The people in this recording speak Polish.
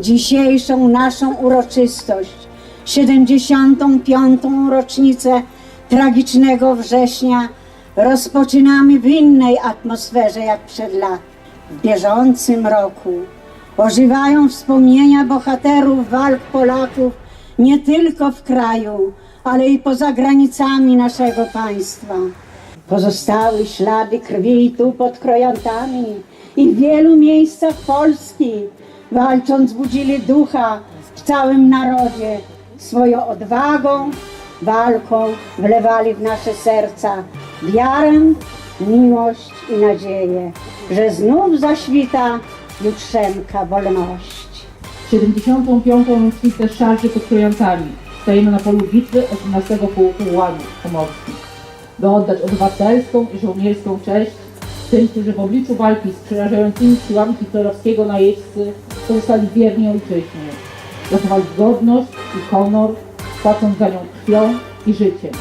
Dzisiejszą naszą uroczystość, 75. rocznicę tragicznego września, rozpoczynamy w innej atmosferze jak przed lat. W bieżącym roku ożywają wspomnienia bohaterów walk Polaków nie tylko w kraju, ale i poza granicami naszego państwa. Pozostały ślady krwi tu pod Krojantami i w wielu miejscach Polski. Walcząc budzili ducha w całym narodzie. Swoją odwagą, walką wlewali w nasze serca wiarę, miłość i nadzieję, że znów zaświta jutrzenka wolności. 75. rocznicę szarży pod Krojantami. Stajemy na polu bitwy 18 Pułku Łanów Pomorskich, by oddać obywatelską i żołnierską cześć tym, którzy w obliczu walki z przerażającymi siłami hitlerowskiego najeźdźcy pozostali wierni ojczyźnie. Zachowali godność i honor, płacąc za nią krwią i życiem.